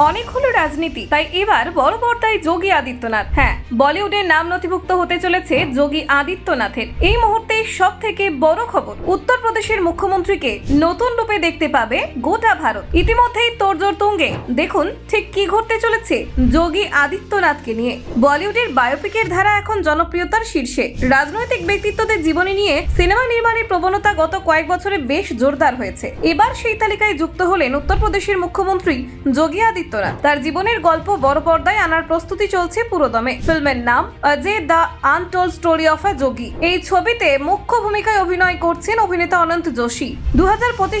অনেক হলো রাজনীতি, তাই এবার বড় পর্দায় যোগী আদিত্যনাথ। হ্যাঁ বলিউডের নাম নথিভুক্ত হতে চলেছে যোগী আদিত্যনাথের। এই মুহূর্তে সব থেকে বড় খবর। উত্তরপ্রদেশের মুখ্যমন্ত্রীকে নতুন রূপে দেখতে পাবে গোটা ভারত। ইতিমধ্যেই তোড়জোড় তুঙ্গে। দেখুন ঠিক কি ঘটতে চলেছে যোগী আদিত্যনাথকে নিয়ে। বলিউডের বায়োপিকের ধারা এখন জনপ্রিয়তার শীর্ষে। রাজনৈতিক ব্যক্তিত্বদের জীবনী নিয়ে সিনেমা নির্মাণের প্রবণতা গত কয়েক বছরে বেশ জোরদার হয়েছে। এবার সেই তালিকায় যুক্ত হলেন উত্তরপ্রদেশের মুখ্যমন্ত্রী যোগী আদিত্যনাথ। তার জীবনের গল্প বড় পর্দায় আনার প্রস্তুতি চলছে পুরোদমে। ফিল্মের নাম Ajey the untold story of a Yogi এই ছবিতে মুখ্য ভূমিকায় অভিনয় করছেন অভিনেতা অনন্ত যোশী। দু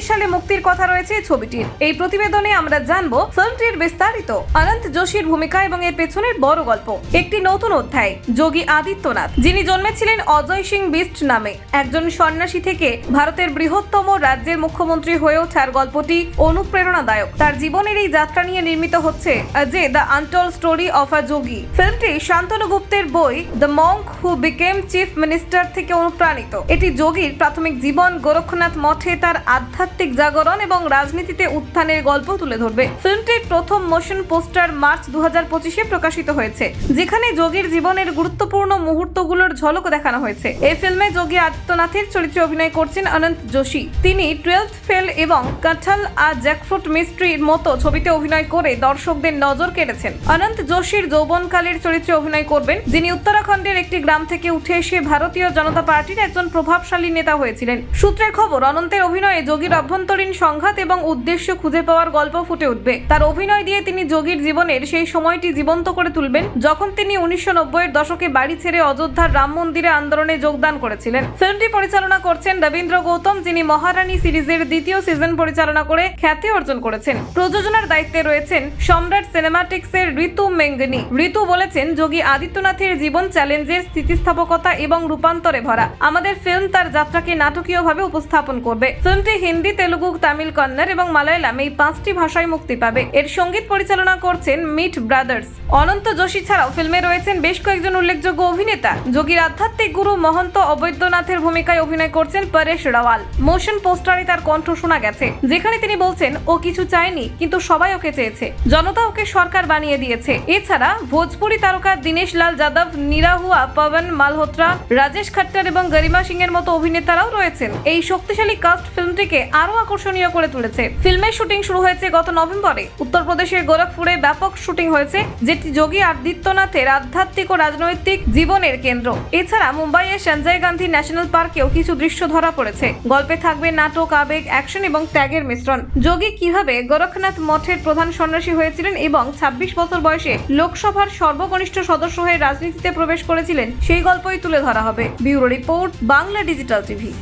সালে মুক্তির কথা রয়েছে এই ছবিটির। এই প্রতিবেদনে আমরা জানব ফিল্মটির বিস্তারিত। অনন্ত যোশীর ভূমিকা এবং এর পেছনের বড় গল্প। একটি নতুন অধ্যায়, যোগী আদিত্যনাথ, যিনি জন্মেছিলেন অজয় সিং বিস্ট নামে। একজন সন্ন্যাসী থেকে ভারতের বৃহত্তম রাজ্যের মুখ্যমন্ত্রী হয়ে ওঠার গল্পটি অনুপ্রেরণাদায়ক। তার জীবনের এই যাত্রা নিয়ে নির্মিত হচ্ছে যে the untold story of a Yogi. ফিল্মটি Shantanu গুপ্তের বই the monk who became chief minister থেকে অনুপ্রাণিত। এটি যোগীর প্রাথমিক জীবন, গোরক্ষনাথ মঠে তার আধ্যাত্মিক জাগরণ এবং রাজনীতিতে উত্থানের গল্প তুলে ধরবে। ফিল্মটির প্রথম মোশন পোস্টার মার্চ দু পঁচিশে প্রকাশিত হয়েছে, যেখানে যোগীর জীবনের গুরুত্বপূর্ণ মুহূর্তগুলোর ঝলক দেখানো হয়েছে। এই ফিল্মে যোগী আদিত্যনাথের চরিত্রে অভিনয় করছেন অনন্ত যোশী। তিনি টুয়েলথ ফেল এবং কাঠাল আর জ্যাকফ্রুট মিস্ট্রির মতো ছবিতে অভিনয় করে দর্শকদের নজর কেড়েছেন। অনন্ত যোশীর যৌবনকালের চরিত্রে অভিনয় করবেন, যিনি উত্তরাখণ্ডের একটি গ্রাম থেকে উঠে এসে ভারতীয় জনতা পার্টির একজন প্রভাবশালী নেতা হয়েছিলেন। সূত্রের খবর, অনন্তের অভিনয়ে যোগীর অভ্যন্তরীণ সংঘাত এবং উদ্দেশ্য খুঁজে পাওয়ার গল্প ফুটে উঠবে। তার অভিনয় দিয়ে তিনি যোগীর জীবনের সেই সময়টি জীবন্ত করে তুলবেন, যখন তিনি উনিশশো নব্বইয়ের দশকে বাড়ি ছেড়ে অযোধ্যার রাম মন্দিরে আন্দোলনে যোগদান করেছিলেন। ফিল্মটি পরিচালনা করছেন রবীন্দ্র গৌতম, যিনি মহারানী সিরিজের দ্বিতীয় সিজন পরিচালনা করে খ্যাতি অর্জন করেছেন। প্রযোজনার দায়িত্বে রয়েছেন সম্রাট সিনেমাটিক্স এর ঋতু মেঙ্গনি। ঋতু বলেছেন, যোগী আদিত্যনাথের জীবন চ্যালেঞ্জের স্থিতিস্থাপকতা এবং রূপান্তরে ভরা। আমাদের ফিল্ম তার যাত্রাকে নাটকীয়ভাবে উপস্থাপন করবে। ফিল্মটি হিন্দি, তেলুগু, তামিল, কন্নড় এবং মালায়ালাম এই পাঁচটি ভাষায় মুক্তি পাবে। এর সংগীত পরিচালনা করছেন মিট ব্রাদার্স অনন্ত যোশী ছাড়াও ফিল্মে রয়েছেন বেশ কয়েকজন উল্লেখযোগ্য অভিনেতা। যোগীর আধ্যাত্মিক গুরু মহন্ত অবৈদ্যনাথের ভূমিকায় অভিনয় করছেন পরেশ রাওয়াল। মোশন পোস্টারে তার কণ্ঠ শোনা গেছে, যেখানে তিনি বলছেন, ও কিছু চায়নি, কিন্তু সবাই ওকে চেয়েছে। জনতা ওকে সরকার বানিয়ে দিয়েছে। এছাড়া, ভোজপুরি তারকা দীনেশ লাল যাদব, নিরাহুয়া পবন মালহোত্রা, রাজেশ খাট্টার এবং গরিমা সিং এর মতো অভিনেতারাও রয়েছেন। এই শক্তিশালী কাস্ট ফিল্মটিকে আরও আকর্ষণীয় করে তুলেছে। ফিল্মের শুটিং শুরু হয়েছে গত নভেম্বরে। উত্তরপ্রদেশের গোরখপুরে ব্যাপক শুটিং হয়েছে, যেটি যোগী আদিত্যনাথের আধ্যাত্মিক ও রাজনৈতিক জীবনের কেন্দ্র। এছাড়া মুম্বাইয়ের সঞ্জয় গান্ধী ন্যাশনাল পার্কেও কিছু দৃশ্য ধরা পড়েছে। গল্পে থাকবে নাটক, আবেগ অ্যাকশন এবং ত্যাগের মিশ্রণ। যোগী কীভাবে গোরখনাথ মঠের প্রধান সন্ন্যাসী হয়েছিলেন এবং ২৬ বছর বয়সে লোকসভার সর্বকনিষ্ঠ সদস্য হয়ে রাজনীতিতে প্রবেশ করেছিলেন সেই গল্পই তুলে ধরা হবে। Bureau report Bangla digital TV.